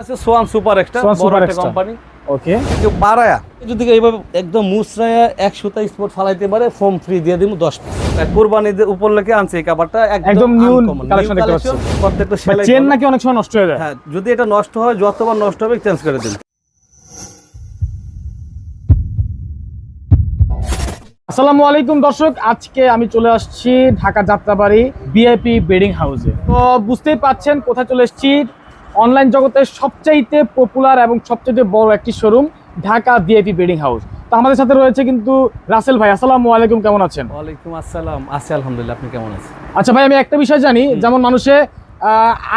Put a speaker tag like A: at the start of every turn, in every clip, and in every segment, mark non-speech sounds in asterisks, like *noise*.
A: আছে Swan super extra বড় একটা কোম্পানি
B: ওকে
A: বাড়ায়া। যদি এইভাবে একদম মুসরায়া এক সুতা স্পট ফালাইতে পারে ফোম ফ্রি দিয়ে দিব দশ পিস কোরবানিদের উপর লেগে আনছে এই কাপড়টা
B: একদম collection
A: new
B: দেখতে পাচ্ছি।
A: প্রত্যেকটা সেলাই
B: চেন নাকি অনেক সময় নষ্ট হয়ে যায়?
A: হ্যাঁ যদি এটা নষ্ট হয় যতবার নষ্ট হবে চেঞ্জ করে দিন।
B: আসসালামু আলাইকুম দর্শক আজকে আমি চলে আসছি ঢাকা যাত্রাবাড়ি বিআইপি বেডিং হাউসে তো বুঝতেই পাচ্ছেন কোথায় চলে এসেছি? অনলাইন জগতের সবচাইতে পপুলার এবং সবচাইতে বড় একটি showroom Dhaka VIP bedding house তো আমাদের সাথে রয়েছে কিন্তু রাসেল ভাই আসসালামু আলাইকুম কেমন আছেন?
A: ওয়ালাইকুম আসসালাম। আছি আলহামদুলিল্লাহ আপনি কেমন আছেন?
B: আচ্ছা ভাই আমি একটা বিষয় জানি যেমন মানুষে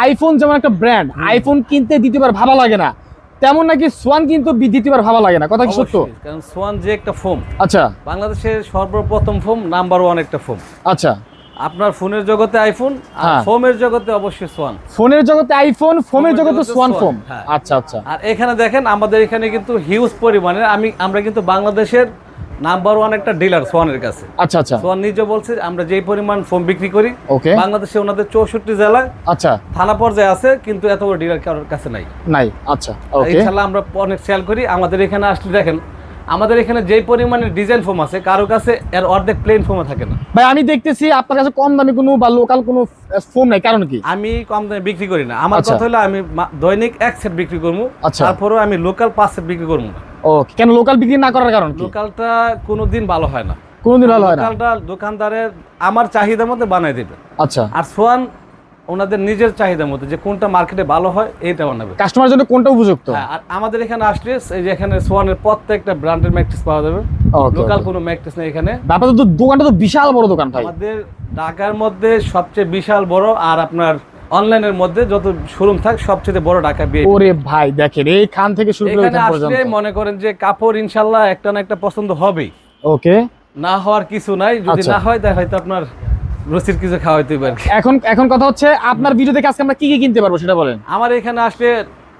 B: আইফোন যেমন একটা ব্র্যান্ড আইফোন কিনতে দ্বিতীয়বার ভাবা লাগে না তেমন নাকি সোয়ান কিন্তু দ্বিতীয়বার ভাবা লাগে না। কথা কি সত্য?
A: কারণ সোয়ান যে একটা ফোম
B: আচ্ছা।
A: বাংলাদেশের সর্বপ্রথম ফোম নাম্বার ওয়ান একটা ফোম
B: আচ্ছা।
A: আপনার ফোনের জগতে আইফোন আর
B: হ্যাঁ।
A: ফোমের জগতে অবশ্যই সোয়ান
B: ফোনের জগতে আইফোন ফোনের জগতে সোয়ান
A: সোয়ান,
B: ফোম
A: হ্যাঁ।
B: আচ্ছা আচ্ছা।
A: আর এখানে দেখেন আমাদের এখানে কিন্তু হিউজ পরিমাণে আমি আমরা কিন্তু বাংলাদেশের নাম্বার ওয়ান একটা ডিলার সোয়ানের কাছে।
B: আচ্ছা আচ্ছা।
A: সোয়ান নিজে বলছে আমরা যেই পরিমাণ ফোম বিক্রি করি
B: ওকে
A: বাংলাদেশে ওনাদের চৌষট্টি জেলায়
B: আচ্ছা।
A: থানা পর্যায়ে আছে কিন্তু এত বড় ডিলার কারোর কাছে নাই।
B: নাই আচ্ছা
A: ইনশাল্লাহ আমরা অনেক সেল করি। আমাদের এখানে আসলে দেখেন আমাদের এখানে যেই পরিমাণে ডিজাইন ফোম আছে কারও কাছে এর অর্ধেক প্লেন ফোমে থাকে না।
B: ভাই আমি দেখতেছি আপনার কাছে কম দামি কোনো বা লোকাল কোনো ফোম নাই কারণ কি?
A: আমি কম দামে বিক্রি করি না। আমার
B: আচ্ছা।
A: কথা হলো আমি দৈনিক এক সেট বিক্রি করব
B: আচ্ছা।
A: তারপরেও আমি লোকাল পাঁচ সেট বিক্রি করব না।
B: ও কেন লোকাল বিক্রি না করার কারণ কি?
A: লোকালটা কোনোদিন ভালো হয় না।
B: কোনোদিন ভালো হয় না।
A: লোকালটা দোকানদারের আমার চাহিদা মতো বানাই দেবে।
B: আচ্ছা।
A: আর সোয়ান ওনাদের নিজের চাহিদা মতো যে কোনটা মার্কেটে ভালো হয় এইটা বানাবে
B: কাস্টমার জন্য কোনটা উপযুক্ত?
A: হ্যাঁ আর আমাদের এখানে আসলে এই যে এখানে সোয়ানের প্রত্যেকটা ব্র্যান্ডের ম্যাট্রিক্স পাওয়া যাবে। লোকাল কোনো ম্যাট্রিক্স নেই এখানে।
B: ব্যাপারটা তো দোকানটা তো বিশাল বড় দোকান ভাই।
A: আমাদের ঢাকার মধ্যে সবচেয়ে বিশাল বড় আর আপনার অনলাইনের মধ্যে যত শোরুম থাক সবচেয়ে বড় ঢাকা বিয়ে
B: ওরে ভাই দেখেন এই খান থেকে শুরু করে
A: এখানে আসলে মনে করেন যে কাপড় ইনশাআল্লাহ একটা না একটা পছন্দ হবেই।
B: ওকে
A: না হওয়ার কিছু নাই যদি
B: আচ্ছা।
A: না হয় তাহলে হয়তো আপনার রসির কিছু খাওয়াইতে পারে
B: এখন এখন কথা হচ্ছে আপনার ভিডিও থেকে আজকে আমরা কি কি কিনতে পারব সেটা বলেন।
A: আমার এখানে আসলে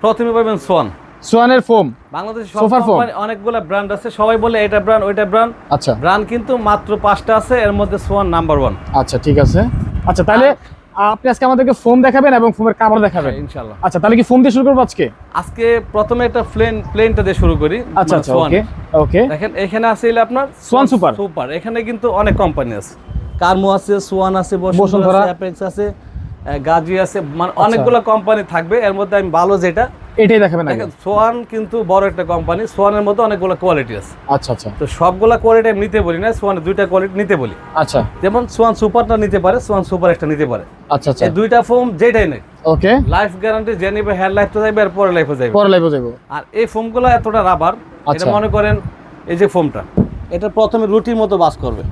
A: প্রথমে পাবেন সোয়ান।
B: সোয়ানের ফোম।
A: বাংলাদেশে
B: foam?
A: কোম্পানি অনেকগুলো ব্র্যান্ড আছে সবাই বলে এটা ব্র্যান্ড ওইটা ব্র্যান্ড
B: আচ্ছা।
A: ব্র্যান্ড কিন্তু মাত্র পাঁচটা আছে এর মধ্যে সোয়ান নাম্বার ওয়ান
B: আচ্ছা ঠিক আছে। আচ্ছা তাহলে আপনি আজকে আমাদেরকে ফোম দেখাবেন এবং ফোমের কাভার দেখাবেন।
A: ইনশাল্লাহ
B: আচ্ছা তাহলে কি ফোম দিয়ে শুরু করব আজকে?
A: আজকে প্রথমে একটা প্লেন প্লেনটা দিয়ে শুরু করি
B: আচ্ছা
A: মানে
B: আচ্ছা। ওকে ওকে
A: দেখেন এখানে আছে আপনার
B: সোয়ান সুপার।
A: সুপার। এখানে কিন্তু অনেক কোম্পানি আছে। কার্মো আছে সোয়ান আছে
B: বসুন্ধরা।
A: অ্যাপেক্স আছে গাজি আছে মানে
B: আচ্ছা।
A: অনেকগুলো কোম্পানি থাকবে। এর মধ্যে আমি ভালো যেটা
B: এটাই দেখাবেন
A: সোয়ান কিন্তু বড় একটা কোম্পানি সোয়ানের মধ্যে অনেকগুলো কোয়ালিটি আছে।
B: আচ্ছা আচ্ছা।
A: তো সবগুলা কোয়ালিটি আমি নিতে বলি না সোয়ানের দুইটা কোয়ালিটি নিতে বলি।
B: আচ্ছা।
A: যেমন সোয়ান সুপারটা নিতে পারে সোয়ান সুপার একটা নিতে পারে।
B: আচ্ছা আচ্ছা।
A: দুইটা ফোম যেটাই নেই।
B: ওকে
A: লাইফ গ্যারান্টি যে নিবে হেয়ার লাইফটা যাবে আর পরে লাইফও যাবে
B: পরে যাব
A: আর এই ফোমগুলো এতটা রাবার এটা
B: আচ্ছা।
A: মনে করেন এই যে ফোমটা এটা প্রথমে রুটির মতো বাস করবে।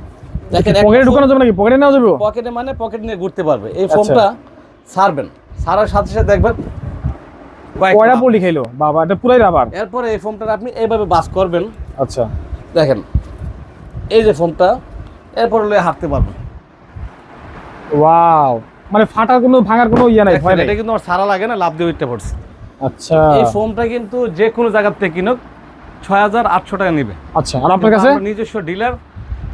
A: দেখেন
B: পকেটে ঢুকানো যাবে নাকি? পকেটে নেওয়া যাবে?
A: পকেটে মানে পকেট নিয়ে ঘুরতে পারবে। এই
B: আচ্ছা।
A: ফোমটা ছাড়বেন। ছাড়ার সাথে সাথে দেখবেন
B: কয়টা পলি খাইলো? বাবা এটা পুরাই রাবার
A: এরপরে এই ফোমটা আপনি এইভাবে বাস করবেন।
B: আচ্ছা।
A: দেখেন এই যে ফোমটা এরপরে লয়ে হাঁটতে পারবেন।
B: ওয়াও মানে ফাটার কোনো ভাঙার কোনো ইয়ে নাই ভয়
A: এটা কিন্তু আমার সারা লাগে না লাভ দিয়ে উঠতে পড়ছে।
B: আচ্ছা।
A: এই ফোমটা কিন্তু যে কোনো জায়গার থেকে কিনুক ছয় হাজার আটশো টাকা নিবে।
B: আচ্ছা আর আপনার কাছে?
A: নিজস্ব ডিলার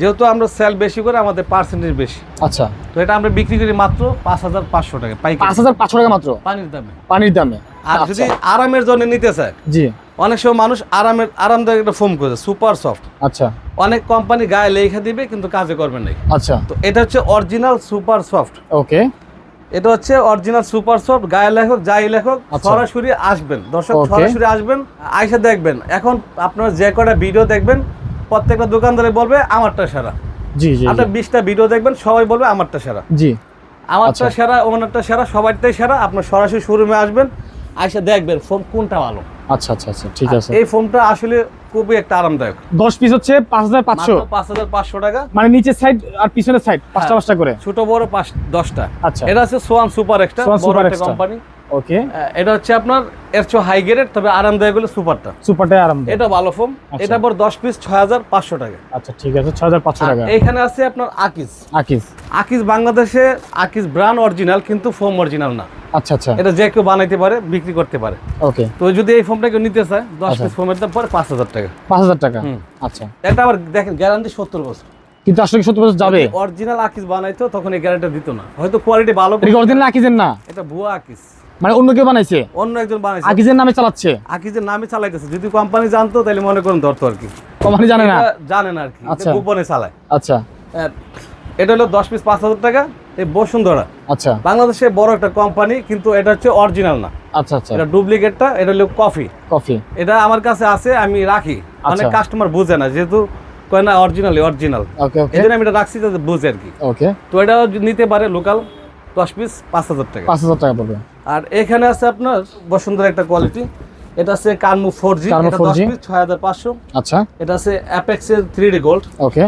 A: যেহেতু আমরা সেল বেশি করে আমাদের পার্সেন্টেজ বেশি।
B: আচ্ছা।
A: তো এটা আমরা বিক্রি করি মাত্র পাঁচ হাজার পাঁচশো টাকা
B: পাঁচ হাজার পাঁচশো টাকা মাত্র?
A: পানির দামে।
B: পানির দামে।
A: আর
B: আচ্ছা,
A: যদি আরামের জন্য নিতে চায়
B: জি।
A: অনেক সময় মানুষ আরামের আরামদায়ক একটা ফোম করে সুপার সফট
B: আচ্ছা।
A: অনেক কোম্পানি গায়ে লেখা দিবে কিন্তু কাজে করবে না।
B: আচ্ছা।
A: তো এটা হচ্ছে অরিজিনাল সুপার সফট
B: ওকে।
A: এটা হচ্ছে অরিজিনাল সুপার সফট গায়ে লেখক যাই লেখক
B: আচ্ছা।
A: সরাসরি আসবেন। দর্শক সরাসরি আসবেন আইসা দেখবেন। এখন আপনার যে কটা ভিডিও দেখবেন প্রত্যেকটা দোকানদারে বলবে আমারটা সেরা।
B: জি জি
A: আপনার বিশটা ভিডিও দেখবেন সবাই বলবে আমারটা সেরা।
B: জি।
A: আমারটা
B: আচ্ছা।
A: সেরা ওনারটা সেরা সবারটাই সেরা। আপনার সরাসরি শোরুমে আসবেন আইসা দেখবেন ফোন কোনটা ভালো।
B: আচ্ছা আচ্ছা আচ্ছা ঠিক আছে।
A: এই ফোনটা আসলে খুবই একটা আরামদায়ক।
B: দশ পিস হচ্ছে পাঁচ হাজার পাঁচশো।
A: পাঁচ হাজার পাঁচশো টাকা।
B: মানে নিচের সাইড আর পিছনের সাইড পাঁচটা
A: হ্যাঁ।
B: পাঁচটা করে।
A: ছোট বড় পাঁচ দশটা।
B: আচ্ছা।
A: এটা আছে সোয়ান সুপার এক্সট্রা
B: সোয়ান
A: বড়
B: সুপার
A: একটা। কোম্পানি
B: ওকে
A: এটা হচ্ছে আপনার এর চেয়ে হাই গ্রেড তবে আরামদায়ক হলো সুপারটা।
B: সুপারটাই আরাম দেয়।
A: এটা ভালো ফোন
B: আচ্ছা।
A: এটা পর দশ পিস ছয় হাজার পাঁচশো টাকা।
B: আচ্ছা ঠিক আছে ছয় হাজার পাঁচশো
A: আর
B: টাকা।
A: এইখানে আছে আপনার আকিস
B: আকিস
A: আকিস বাংলাদেশে ব্র্যান্ড অরিজিনাল কিন্তু ফোম অরিজিনাল না।
B: আচ্ছা আচ্ছা।
A: এটা যে কেউ বানাইতে পারে বিক্রি করতে পারে।
B: ওকে
A: তো যদি এই ফোনটা কেউ নিতে চায় দশ
B: আচ্ছা।
A: পিস ফোমের দাম পরে পাঁচ হাজার টাকা।
B: পাঁচ হাজার টাকা আচ্ছা।
A: এটা আবার দেখেন গ্যারান্টি সত্তর বছর।
B: কিন্তু আসলে কি সত্তর বছর যাবে?
A: অরিজিনাল আকিস বানাইতো তখন এই গ্যারান্টি দিত না। হয়তো কোয়ালিটি ভালো
B: অরিজিনাল আকিজের না?
A: এটা ভুয়া আকিস
B: মানে অন্য কেউ বানাইছে?
A: অন্য একজন বানাইছে।
B: আকিজের নামে চালাচ্ছে?
A: আকিজের নামে চালাইতেছে। যদি কোম্পানি জানতো তাহলে মনে করেন ধরতো আর কি।
B: কোম্পানি জানে না?
A: এটা জানেন আর কি এটা
B: আচ্ছা।
A: গোপনে চালায়।
B: আচ্ছা।
A: হ্যাঁ, এটা হলো দশ পিস পাঁচ হাজার টাকা এই বসুন্ধরা।
B: আচ্ছা।
A: বাংলাদেশে বড় একটা কোম্পানি কিন্তু এটা হচ্ছে অরিজিনাল না।
B: আচ্ছা আচ্ছা।
A: এটা ডুপ্লিকেটটা এটা হলো কফি
B: কফি
A: এটা আমার কাছে আছে আমি রাখি। অনেক। কাস্টমার বুঝে না যেহেতু কয় না অরিজিনাল অরিজিনাল
B: ওকে ওকে
A: এই জন্য আমি এটা রাখছি যাতে বুঝে আর কি।
B: ওকে
A: তো এটা নিতে পারে লোকাল দশ পিস পাঁচ হাজার টাকা।
B: পাঁচ হাজার টাকা পড়বে
A: আর এখানে আছে আপনার বসুন্ধরা একটা কোয়ালিটি এটা আছে কানমু ফোর জি
B: কানমু 4G
A: ছয় হাজার পাঁচশো।
B: আচ্ছা।
A: এটা আছে অ্যাপেক্সের three D gold
B: okay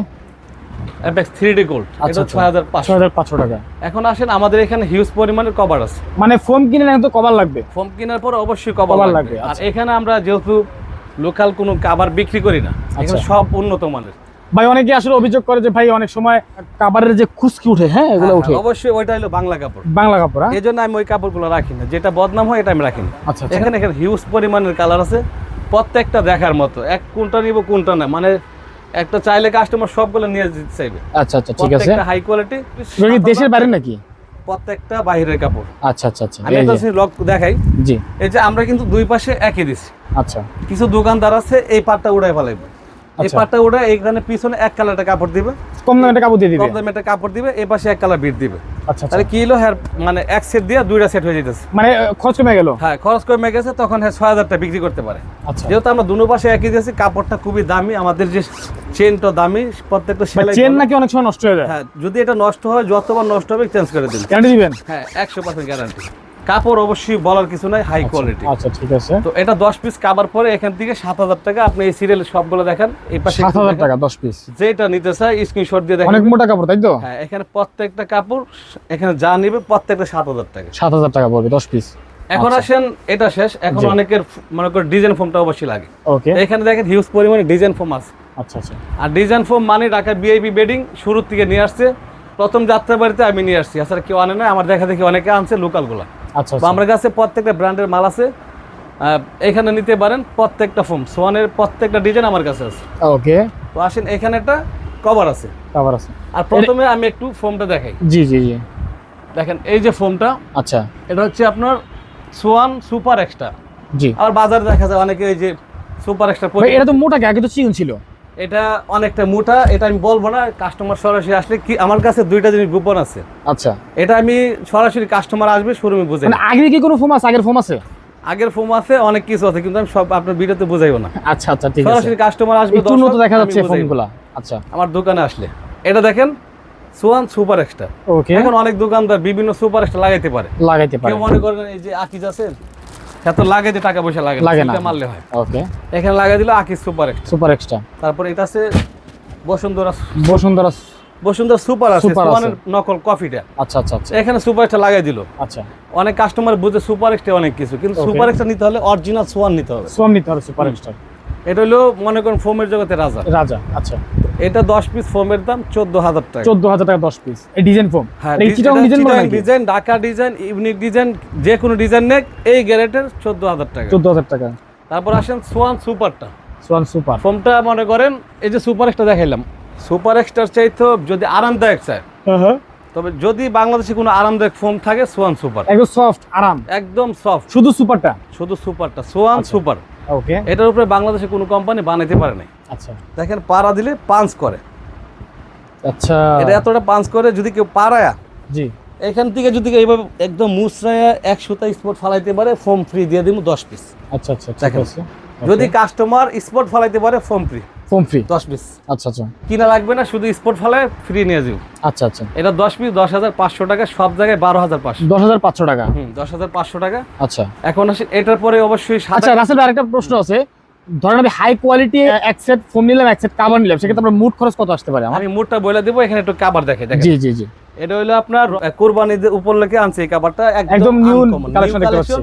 A: Apex three D gold
B: আচ্ছা
A: এটা
B: আচ্ছা
A: ছয় হাজার পাঁচশো।
B: হাজার পাঁচশো টাকা।
A: এখন আসেন আমাদের এখানে হিউজ পরিমাণের কভার আছে।
B: মানে ফোন কিনে তো কভার লাগবে।
A: ফোম কেনার পর অবশ্যই কভার
B: লাগবে,
A: আর
B: আচ্ছা।
A: এখানে আমরা যেহেতু লোকাল কোনো কাবার বিক্রি করি না এখানে
B: আচ্ছা।
A: সব উন্নত মানের।
B: ভাই অনেকে আসলে অভিযোগ করে যে ভাই অনেক সময় কাবারের যে খুশকি উঠে হ্যাঁ এগুলো
A: হ্যাঁ,
B: উঠে।
A: হ্যাঁ, অবশ্যই ওইটা হলো বাংলা কাপড়।
B: বাংলা কাপড় হ্যাঁ?
A: এই জন্য আমি ওই কাপড়গুলো রাখি না। যেটা বদনাম হয় এটা আমি রাখি না।
B: আচ্ছা আচ্ছা।
A: এখানে এখানে হিউজ পরিমাণের কালার আছে। প্রত্যেকটা দেখার মতো। এক কোনটা নিব কোনটা না। মানে একটা চাইলে কাস্টমার সবগুলো নিয়ে যেতে চাইবে।
B: আচ্ছা আচ্ছা ঠিক আছে।
A: প্রত্যেকটা হাই কোয়ালিটি
B: দেশের বাইরে নাকি?
A: প্রত্যেকটা বাইরের কাপড়।
B: আচ্ছা আচ্ছা আচ্ছা।
A: আমি একটা লক দেখাই।
B: জি।
A: এই যে আমরা কিন্তু দুই পাশে একই দিছি।
B: আচ্ছা।
A: কিছু দোকানদার আছে এই পাটটা উড়াই ফেলাইবে। এই
B: আচ্ছা।
A: পাটটা উড়াই এইখানে পিছনে এক কালারটা কাপড় দিবে।
B: কম দামে একটা কাপড় দিয়ে দিবে?
A: কম দামে একটা কাপড় দিবে এই পাশে এক কালার বিট দিবে।
B: আচ্ছা আচ্ছা।
A: তাহলে কি হলো হ্যাঁ মানে এক সেট দিয়ে দুইটা সেট হয়ে যেতেছে
B: মানে খরচ কমে গেল?
A: হ্যাঁ খরচ কমে গেছে তখন হ্যাঁ ছয় হাজারটা বিক্রি করতে পারে।
B: আচ্ছা।
A: যেহেতু আমরা দুনো পাশে একই দিয়েছি কাপড়টা খুবই দামি আমাদের যে চেনটা দামি প্রত্যেকটা সেলাই
B: চেন নাকি অনেক সময় নষ্ট হয়ে যায়?
A: হ্যাঁ যদি এটা নষ্ট হয় যতবার নষ্ট হবে চেঞ্জ করে দিন।
B: গ্যারান্টি দিবেন?
A: হ্যাঁ একশো পার্সেন্ট গ্যারান্টি কাপড় অবশ্যই বলার কিছু নাই হাই কোয়ালিটি
B: আচ্ছা ঠিক আছে।
A: তো এটা দশ পিস কাবার পরে এখান থেকে সাত হাজার টাকা আপনি এই সিরিয়াল সবগুলো দেখেন এই পাশে
B: সাত
A: একটু
B: হাজার
A: দেখেন।
B: টাকা দশ পিস
A: যেটা নিতে চাই স্ক্রিনশট দিয়ে দেখেন।
B: অনেক মোটা কাপড় তাই তো?
A: হ্যাঁ এখানে প্রত্যেকটা কাপড় এখানে যা নিবে প্রত্যেকটা সাত হাজার টাকা।
B: সাত হাজার টাকা পড়বে দশ পিস
A: এখন
B: আচ্ছা।
A: আসেন এটা শেষ। এখন অনেকের মনে করেন ডিজাইন ফোমটা অবশ্যই লাগে।
B: ওকে।
A: এখানে দেখেন হিউজ পরিমাণে ডিজাইন ফর্ম আছে।
B: আচ্ছা আচ্ছা।
A: আর ডিজাইন ফোম মানে ঢাকা বিআইপি বেডিং শুরুর থেকে নিয়ে আসছে। প্রথম যাত্রা বাড়িতে আমি নিয়ে আসছি। আসলে কেউ আনে না আমার দেখা দেখি অনেকে আনছে লোকালগুলা
B: আচ্ছা আচ্ছা।
A: আমার কাছে প্রত্যেকটা ব্র্যান্ডের মাল আছে। এখানে নিতে পারেন প্রত্যেকটা ফোম সোয়ানের প্রত্যেকটা ডিজাইন আমার কাছে আছে।
B: ওকে।
A: তো আসেন এখানে একটা কভার আছে।
B: কভার আছে।
A: আর প্রথমে আমি একটু ফোমটা দেখাই।
B: জি জি জি।
A: দেখেন এই যে ফোমটা
B: আচ্ছা।
A: এটা হচ্ছে আপনার সোয়ান সুপার এক্সট্রা।
B: জি।
A: আর বাজারে দেখা যায় অনেকে এই যে সুপার এক্সট্রা
B: এটা তো মোটা কি আগে তো চিকন ছিল।
A: এটা অনেকটা মোটা এটা আমি বলব না কাস্টমার সরাসরি আসলে কি আমার কাছে দুইটা জিনিস গোপন আছে।
B: আচ্ছা।
A: এটা আমি সরাসরি কাস্টমার আসবে শোরুমে বুঝাই
B: মানে আগে কি কোনো ফোম আছে? আগের ফোম আছে?
A: আগের ফোম আছে অনেক কিছু আছে কিন্তু আমি সব আপনার ভিডিওতে বুঝাইবো না।
B: আচ্ছা আচ্ছা ঠিক আছে।
A: সরাসরি কাস্টমার আসবে
B: একটু উন্নত দেখা যাচ্ছে। ফোনগুলা আচ্ছা।
A: আমার দোকানে আসলে। এটা দেখেন সোয়ান সুপার এক্সট্রা
B: ওকে
A: এখন অনেক দোকানদার বিভিন্ন সুপার এক্সট্রা লাগাইতে পারে।
B: লাগাইতে পারে।
A: কেউ মনে করেন এই যে আকিজ আছে? এত লাগাইতে টাকা পয়সা লাগে
B: লাগে না।
A: মারলে হয়।
B: ওকে।
A: এখানে লাগাই দিল সুপার এক্সট্রা।
B: Super extra.
A: তারপর এটা আছে বসুন্ধরা
B: বসুন্ধরা
A: বসুন্ধরা সুপার আছে
B: Super
A: নকল কফিটা।
B: আচ্ছা আচ্ছা আচ্ছা।
A: এখানে সুপার এক্সট্রা লাগাই দিল।
B: আচ্ছা।
A: অনেক কাস্টমার বুঝে সুপার এক্সট্রা অনেক কিছু কিন্তু. সুপার এক্সট্রা নিতে হলে অরিজিনাল সোয়ান নিতে হবে।
B: সোয়ান নিতে হবে সুপার এক্সট্রা।
A: এটা হলো মনে করেন ফোমের জগতে রাজা।
B: রাজা আচ্ছা।
A: এটা দশ পিস ফোমের দাম চোদ্দ হাজার টাকা।
B: চোদ্দ হাজার টাকা দশ পিস এই ডিজাইন ফোম
A: হ্যাঁ
B: এই চিটাং ডিজাইন বলে
A: design Dhaka design unique design যে কোনো ডিজাইন নেক এই গ্যারেটের চোদ্দ হাজার টাকা।
B: চোদ্দ হাজার টাকা।
A: তারপর আসেন সোয়ান সুপারটা
B: সোয়ান সুপার
A: ফোমটা মনে করেন এই যে সুপার এক্সটা দেখাইলাম। সুপার এক্সটার চাইতো যদি আরামদায়ক চায়।
B: হ্যাঁ
A: তবে যদি বাংলাদেশে কোনো আরামদায়ক ফোম থাকে সোয়ান সুপার
B: একদম সফট আরাম।
A: একদম সফট
B: শুধু সুপারটা
A: শুধু সুপারটা সোয়ান। সুপার
B: ওকে
A: এটার উপরে বাংলাদেশে কোনো কোম্পানি বানাইতে পারে নাই।
B: আচ্ছা।
A: দেখেন পাড়া দিলে পাঞ্চ করে।
B: আচ্ছা।
A: এটা এতটা পাঞ্চ করে যদি কেউ পাড়ায়া
B: জি।
A: এখান থেকে যদি এইভাবে একদম মুসরায়া এক সুতা স্পট ফালাইতে পারে ফোম ফ্রি দিয়ে দিব দশ পিস
B: আচ্ছা আচ্ছা ঠিক আছে।
A: যদি কাস্টমার স্পট ফালাইতে পারে ফোম ফ্রি
B: ফোম ফ্রি
A: দশ পিস
B: আচ্ছা আচ্ছা।
A: কিনা লাগবে না শুধু স্পট ফালায় ফ্রি নিয়ে যাও।
B: আচ্ছা আচ্ছা।
A: এটা পিস টাকা সব জায়গায় হুম
B: আচ্ছা।
A: এখন আসি এটার পরে অবশ্যই
B: আচ্ছা
A: সাদা
B: রাসেল আরেকটা প্রশ্ন আছে। ধরেন আমি হাই কোয়ালিটি এক সেট ফোন নিলাম এক সেট কাভার নিলাম সেক্ষেত্রে আপনার মুড খরচ কত আসতে পারে
A: আমি বলে দেবো এখানে একটু কাবার দেখে দেখেন।
B: জি জি জি।
A: এটা হলো আপনার উপলক্ষে আনছে এই
B: একদম দেখতে।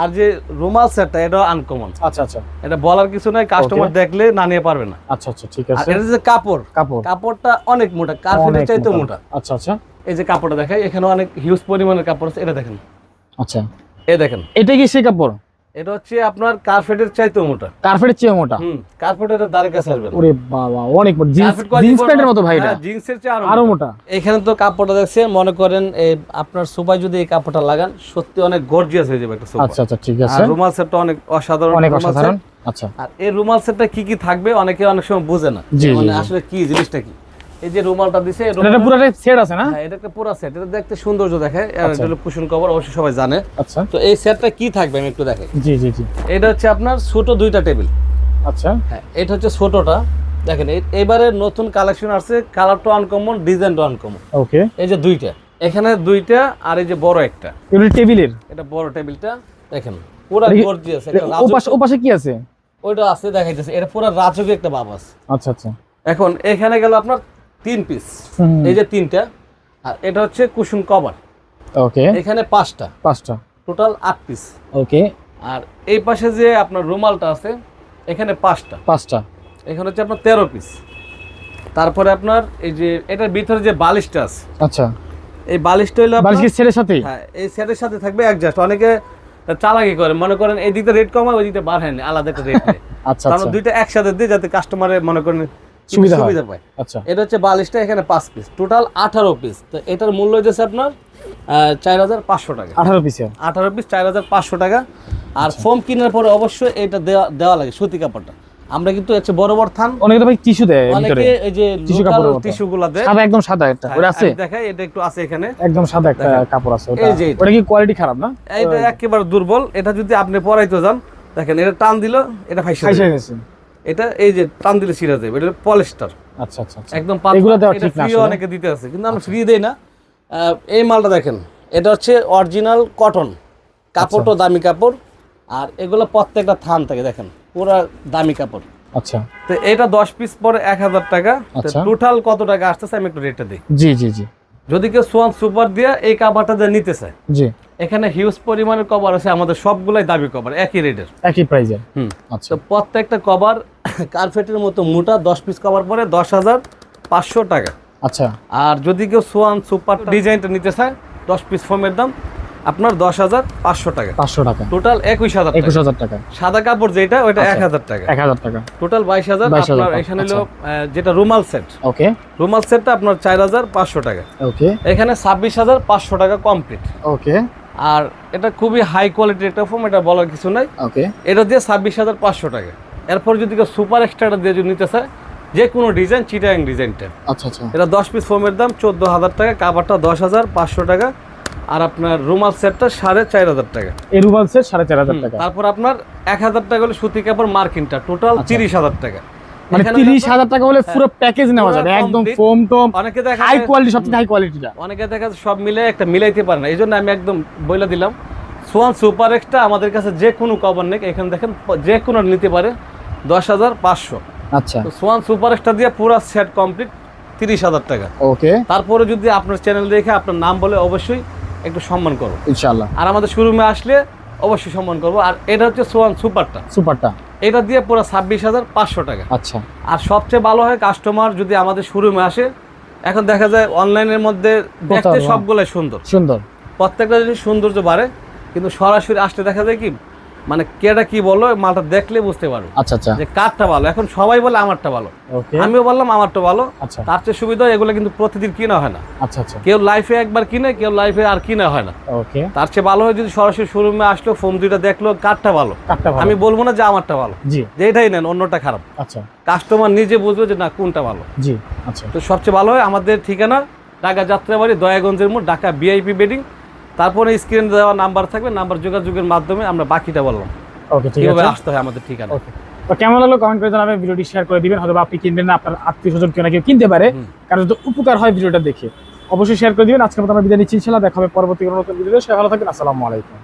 A: আর যে রুমাল সেটটা এটা আনকমন
B: আচ্ছা আচ্ছা।
A: এটা বলার কিছু নাই কাস্টমার দেখলে না নিয়ে পারবে না।
B: আচ্ছা আচ্ছা ঠিক আছে।
A: এটা যে কাপড়
B: কাপড়।
A: কাপড়টা অনেক মোটা কার্পেটের চাইতে
B: মোটা। আচ্ছা আচ্ছা।
A: এই যে কাপড়টা দেখাই এখানে অনেক হিউজ পরিমাণের কাপড় আছে এটা দেখেন।
B: আচ্ছা।
A: এই দেখেন।
B: এটা কি সেই কাপড়?
A: এটা হচ্ছে আপনার কার্পেটের চাইতে মোটা।
B: কার্পেটের চেয়ে মোটা?
A: হুম কার্পেটের দ্বারে কাছে আসবে
B: ওরে বাবা অনেক মোটা। জিন্স জিন্স প্যান্টের মতো ভাই এটা?
A: হ্যাঁ, জিন্সের চেয়ে আরও
B: মোটা।
A: এখানে তো কাপড়টা দেখছেন মনে করেন এই আপনার সোফায় যদি এই কাপড়টা লাগান সত্যি অনেক গর্জিয়াস হয়ে যাবে একটা সোফা
B: আচ্ছা আচ্ছা ঠিক
A: আর রুমাল সেটটা অনেক অসাধারণ
B: অনেক অসাধারণ। আচ্ছা।
A: আর এই রুমাল সেটটা কি কি থাকবে অনেকে অনেক সময় বোঝে না। মানে আসলে কি জিনিসটা কি? এই যে রুমালটা দিছে
B: এটা পুরো সেট আছে না?
A: হ্যাঁ এটা একটা পুরো সেট এটা দেখতে সৌন্দর্য আর
B: আচ্ছা।
A: এটা হলো কুশন কভার অবশ্যই সবাই জানে।
B: আচ্ছা।
A: তো এই সেটটা কি থাকবে আমি একটু দেখাই
B: জি জি জি।
A: এটা হচ্ছে আপনার ছোট দুইটা টেবিল।
B: আচ্ছা।
A: হ্যাঁ এটা হচ্ছে ছোটটা। দেখেন এবারে নতুন কালেকশন আসছে কালারটা আনকমন ডিজাইনটা আনকমন
B: ওকে
A: এই যে দুইটা এখানে দুইটা আর এই যে বড় একটা।
B: এগুলো টেবিলের?
A: এটা বড় টেবিলটা দেখেন পুরা
B: দেখি-
A: গর্জিয়াস
B: ও পাশে ও কি আছে?
A: ওইটা আছে দেখাইতেছে এটা পুরো রাজকীয় একটা আছে।
B: আচ্ছা আচ্ছা।
A: এখন এখানে গেল আপনার তিন পিস এই যে তিনটা আর এটা হচ্ছে কুসুম কভার।
B: ওকে।
A: এখানে পাঁচটা।
B: পাঁচটা।
A: টোটাল আট পিস
B: ওকে।
A: আর এই পাশে যে আপনার রুমালটা আছে এখানে পাঁচটা।
B: পাঁচটা।
A: এখানে হচ্ছে আপনার তেরো পিস তারপরে আপনার এই যে এটার ভিতরে যে বালিশটা আছে
B: আচ্ছা।
A: এই বালিশটা হলো আপনার-
B: বালিশ কি ছেলের
A: হ্যাঁ এই সেটের সাথে থাকবে অ্যাডজাস্ট অনেকে চালাকি করে। মনে করেন এই দিকটা রেট কমায় ওই দিকটা বাড়ায় না। আলাদা একটা রেট *laughs*
B: আচ্ছা আচ্ছা।
A: দুইটা একসাথে দিয়ে যাতে কাস্টমারের মনে করেন
B: সুবিধা হয়।
A: সুবিধা পায়।
B: আচ্ছা।
A: এটা হচ্ছে বালিশটা এখানে পাঁচ পিস টোটাল আঠারো পিস তো এটার মূল্য আপনার চার হাজার পাঁচশো টাকা।
B: আঠারো পিসের
A: আঠারো পিস চার হাজার পাঁচশো টাকা। আর
B: আচ্ছা।
A: ফোম কেনার পরে অবশ্যই এটা দেওয়া দেওয়া লাগে সুতি কাপড়টা। আমরা কিন্তু হচ্ছে বড় বড় থান।
B: অনেকে ভাই টিস্যু দেয় ভিতরে
A: অনেকে এই যে
B: টিস্যু
A: গুলা দেয়।
B: সাদা একদম সাদা একটা। ওটা আছে?
A: দেখাই এটা একটু আছে এখানে।
B: একদম সাদা একটা। কাপড় আছে ওটা।
A: এটা।
B: ওটা কি কোয়ালিটি খারাপ না?
A: এইটা একেবারে দুর্বল। এটা যদি আপনি পরাইতে যান দেখেন এটা টান দিল এটা ফাইসা
B: গেছে।
A: এটা এই যে টান দিলে ছিঁড়া যাবে এটা পলিস্টার
B: আচ্ছা আচ্ছা আচ্ছা।
A: একদম
B: এগুলো দেওয়া ঠিক না
A: অনেকে দিতে আছে কিন্তু আমরা ফ্রি দেই না। এই মালটা দেখেন এটা হচ্ছে অরিজিনাল কটন কাপড়টাও
B: আচ্ছা।
A: দামি কাপড় আর এগুলো প্রত্যেকটা থান থাকে দেখেন পুরা দামি কাপড়।
B: আচ্ছা।
A: তো এটা দশ পিস পরে এক হাজার টাকা। টোটাল কত টাকা আসতেছে আমি একটু রেটটা দিই।
B: জি জি জি।
A: যদি কেউ সোয়ান সুপার দিয়ে এই দিয়ে নিতে চায়
B: জি।
A: এখানে হিউজ পরিমাণের কভার আছে আমাদের সবগুলাই দাবি কভার একই রেটের
B: একই প্রাইজের
A: হুম।
B: আচ্ছা।
A: তো প্রত্যেকটা কভার কার্পেটের মতো মোটা দশ পিস কভার পরে দশ হাজার পাঁচশো টাকা।
B: আচ্ছা।
A: আর যদি কেউ সোয়ান সুপার ডিজাইনটা নিতে চায় দশ পিস ফোমের দাম আপনার দশ হাজার পাঁচশো টাকা।
B: পাঁচশো টাকা।
A: টোটাল একুশ হাজার
B: একুশ
A: টাকা
B: হাজার টাকা।
A: সাদা কাপড় যেটা ওইটা
B: আচ্ছা।
A: এক হাজার টাকা।
B: এক হাজার টাকা।
A: টোটাল বাইশ হাজার
B: 22,000
A: আপনার এখানে হলো যেটা রুমাল সেট
B: ওকে।
A: রুমাল সেটটা আপনার চার হাজার পাঁচশো টাকা।
B: ওকে।
A: এখানে ছাব্বিশ হাজার পাঁচশো টাকা কমপ্লিট
B: ওকে।
A: আর এটা খুবই হাই কোয়ালিটির একটা ফোম এটা বলার কিছু নাই।
B: ওকে
A: এটা দিয়ে ছাব্বিশ হাজার পাঁচশো টাকা। এরপর যদি কেউ সুপার এক্সট্রাটা দিয়ে যদি নিতে চায় যে কোনো ডিজাইন চিটাং ডিজাইনটা
B: আচ্ছা আচ্ছা।
A: এটা দশ পিস ফোমের দাম চোদ্দ হাজার টাকা কাভারটা দশ হাজার পাঁচশো টাকা আর আপনার রুমাল সেটটা সাড়ে চার হাজার টাকা।
B: এই রুবাল সেট সাড়ে চার হাজার টাকা।
A: তারপর আপনার এক হাজার টাকা হলে সুতি কাপড় মার্কিনটা টোটাল তিরিশ হাজার টাকা।
B: মানে
A: এখানে
B: তিরিশ
A: আপনার-
B: হাজার টাকা হলে পুরো প্যাকেজ নেওয়া যাবে। একদম ফোম টোম
A: অনেকে দেখা
B: হাই কোয়ালিটি সবথেকে হাই কোয়ালিটিটা
A: অনেকে দেখা সব মিলে একটা মিলাইতে পারে না। এই জন্য আমি একদম বলে দিলাম। সোয়ান সুপার এক্সটা আমাদের কাছে যে কোনো কভার এখানে দেখেন যে কোনো নিতে পারে দশ হাজার পাঁচশো।
B: আচ্ছা।
A: তো সোয়ান সুপার এক্সটা দিয়ে পুরো সেট কমপ্লিট তিরিশ হাজার টাকা।
B: ওকে।
A: তারপরে যদি আপনার চ্যানেল দেখে আপনার নাম বলে অবশ্যই একটু সম্মান করব
B: ইনশাআল্লাহ।
A: আর আমাদের শোরুমে আসলে অবশ্যই সম্মান করব। আর এটা হচ্ছে সোয়ান সুপারটা।
B: সুপারটা।
A: এটা দিয়ে পুরো ছাব্বিশ হাজার পাঁচশো টাকা।
B: আচ্ছা।
A: আর সবচেয়ে ভালো হয় কাস্টমার যদি আমাদের শোরুমে আসে এখন দেখা যায় অনলাইনের মধ্যে দেখতে। সবগুলাই সুন্দর।
B: সুন্দর।
A: প্রত্যেকটা জিনিস সৌন্দর্য বাড়ে কিন্তু সরাসরি আসতে দেখা যায় কি মানে কেটা কি বলো মালটা দেখলে বুঝতে পারো
B: আচ্ছা আচ্ছা।
A: যে কারটা ভালো। এখন সবাই বলে আমারটা ভালো। আমিও বললাম আমারটা ভালো।
B: আচ্ছা।
A: তার চেয়ে সুবিধা এগুলো কিন্তু প্রতিদিন কিনা হয় না।
B: আচ্ছা আচ্ছা।
A: কেউ লাইফে একবার কিনে কেউ লাইফে আর কিনা হয় না।
B: ওকে
A: তার চেয়ে ভালো হয় যদি সরাসরি শোরুমে আসলো ফোন দুইটা দেখল কারটা ভালো।
B: ভালো।
A: আমি বলব না যে আমারটা ভালো।
B: জি।
A: যে এটাই নেন অন্যটা খারাপ।
B: আচ্ছা।
A: কাস্টমার নিজে বুঝবে যে না কোনটা ভালো।
B: জি আচ্ছা।
A: তো সবচেয়ে ভালো হয় আমাদের ঠিকানা ঢাকা যাত্রাবাড়ি দয়াগঞ্জের মোড় ঢাকা বিআইপি বেডিং তারপরে স্ক্রিনে দেওয়া নাম্বার থাকবে নাম্বার যোগাযোগের মাধ্যমে আমরা বাকিটা বললাম।
B: ওকে ঠিক আছে।
A: আসতে হয় আমাদের ঠিকানা?
B: ওকে তো কেমন লাগল? কমেন্ট করে জানাবেন ভিডিওটি শেয়ার করে দিবেন। হয়তো আপনি কিনবেন না আপনার আত্মীয় স্বজন কেউ না কেউ কিনতে পারে। কারণ যদি উপকার হয় ভিডিওটা দেখে অবশ্যই শেয়ার করে দিবেন। আজকের মতো আমরা বিদায় নিচ্ছি ছিলাম দেখা হবে পরবর্তী কোনো নতুন ভিডিও সে ভালো থাকবেন। আসসালামু আলাইকুম।